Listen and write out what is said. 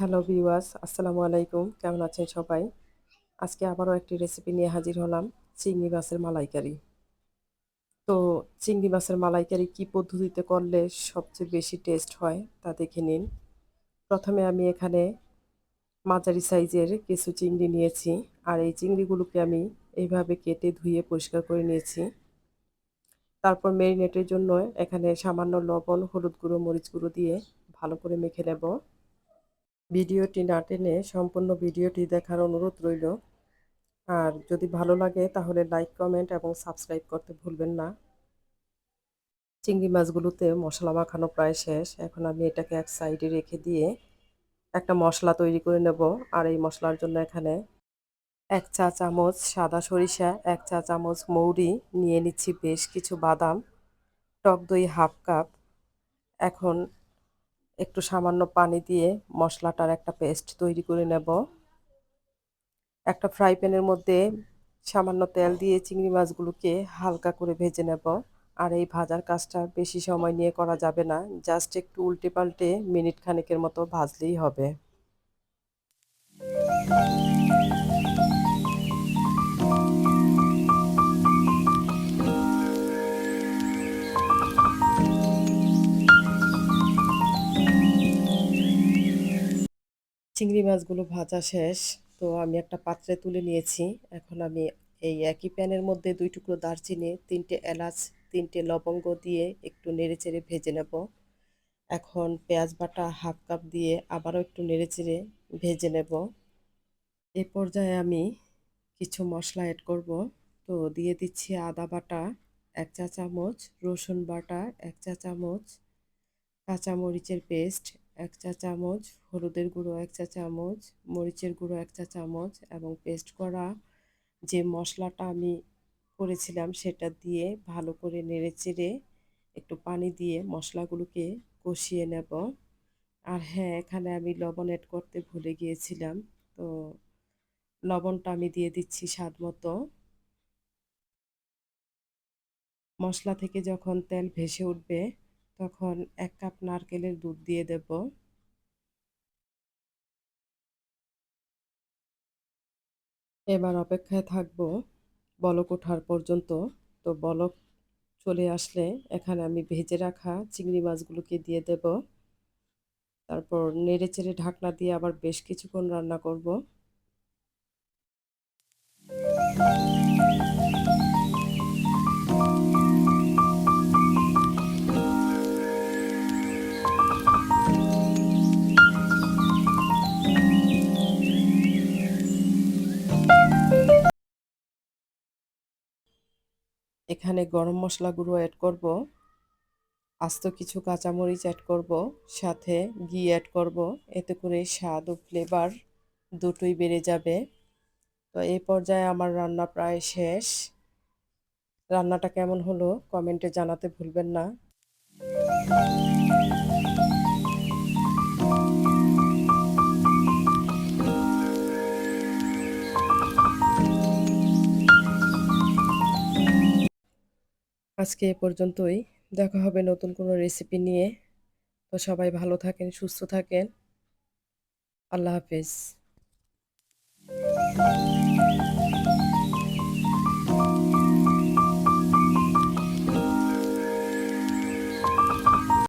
Hello viewers, আসসালামু আলাইকুম। কেমন আছেন সবাই? আজকে আবারও একটি রেসিপি নিয়ে হাজির হলাম, চিংড়ি মাছের মালাইকারি। তো চিংড়ি মাছের মালাইকারি কি পদ্ধতিতে করলে সবচেয়ে বেশি টেস্ট হয় তা দেখে নিন। প্রথমে আমি এখানে মাঝারি সাইজের কিছু চিংড়ি নিয়েছি, আর এই চিংড়িগুলোকে আমি এইভাবে কেটে ধুয়ে পরিষ্কার করে নিয়েছি। তারপর মেরিনেটের জন্য এখানে সামান্য লবণ, হলুদ গুঁড়ো, মরিচ গুঁড়ো দিয়ে ভালো করে মেখে নেব। ভিডিওটি না টেনে সম্পূর্ণ ভিডিওটি দেখার অনুরোধ রইল। আর যদি ভালো লাগে তাহলে লাইক, কমেন্ট এবং সাবস্ক্রাইব করতে ভুলবেন না। চিংড়ি মাছগুলোতে মশলা মাখানো প্রায় শেষ। এখন আমি এটাকে এক সাইডে রেখে দিয়ে একটা মশলা তৈরি করে নেব। আর এই মশলার জন্য এখানে এক চা চামচ সাদা সরিষা, এক চা চামচ মৌরি, নিয়ে নিচ্ছি বেশ কিছু বাদাম, টক দই হাফ কাপ। এখন একটু সামান্য পানি দিয়ে মশলাটার একটা পেস্ট তৈরি করে নেব। একটা ফ্রাই প্যানের মধ্যে সামান্য তেল দিয়ে চিংড়ি মাছগুলোকে হালকা করে ভেজে নেব। আর এই ভাজার কাজটা বেশি সময় নিয়ে করা যাবে না, জাস্ট একটু উল্টে পাল্টে মিনিট খানেকের মতো ভাজলেই হবে। চিংড়ি মাছগুলো ভাজা শেষ। তো আমি একটা পাত্রে তুলে নিয়েছি। এখন আমি এই একই প্যানের মধ্যে দুই টুকরো দারচিনি, তিনটে এলাচ, তিনটে লবঙ্গ দিয়ে একটু নেড়েচেড়ে ভেজে নেব। এখন পেঁয়াজ বাটা হাফ কাপ দিয়ে আবারও একটু নেড়েচেড়ে ভেজে নেব। এ পর্যায়ে আমি কিছু মশলা অ্যাড করব। তো দিয়ে দিচ্ছি আদা বাটা, এক চা চামচ রসুন বাটা, এক চা চামচ কাঁচামরিচের পেস্ট এক চা চামচ, হলুদের গুঁড়ো এক চা চামচ, মরিচের গুঁড়ো এক চা চামচ এবং পেস্ট করা যে মশলাটা আমি করেছিলাম সেটা দিয়ে ভালো করে নেড়ে চেড়ে একটু পানি দিয়ে মশলাগুলোকে কষিয়ে নেব। আর হ্যাঁ এখানে আমি লবণ অ্যাড করতে ভুলে গিয়েছিলাম, তো লবণটা আমি দিয়ে দিচ্ছি স্বাদ মতো। মশলা থেকে যখন তেল ভেসে উঠবে তখন এক কাপ নারকেলের দুধ দিয়ে দেব। এবার অপেক্ষায় থাকব। বলক ওঠার পর্যন্ত। তো বলক চলে আসলে এখানে আমি ভেজে রাখা চিংড়ি মাছগুলোকে দিয়ে দেব। তারপর নেড়ে চেড়ে ঢাকনা দিয়ে আবার বেশ কিছুক্ষণ রান্না করব। এখানে গরম মশলা গুঁড়ো অ্যাড করব, আস্ত কিছু কাঁচামরিচ অ্যাড করব, সাথে ঘি অ্যাড করব, এতে করে স্বাদ ও ফ্লেভার দুটোই বেড়ে যাবে। তো এই পর্যায়ে আমার রান্না প্রায় শেষ। রান্নাটা কেমন হলো কমেন্টে জানাতে ভুলবেন না। আজকে এ পর্যন্তই। দেখা হবে নতুন কোনো রেসিপি নিয়ে। তো সবাই ভালো থাকেন, সুস্থ থাকেন। আল্লাহ হাফেজ।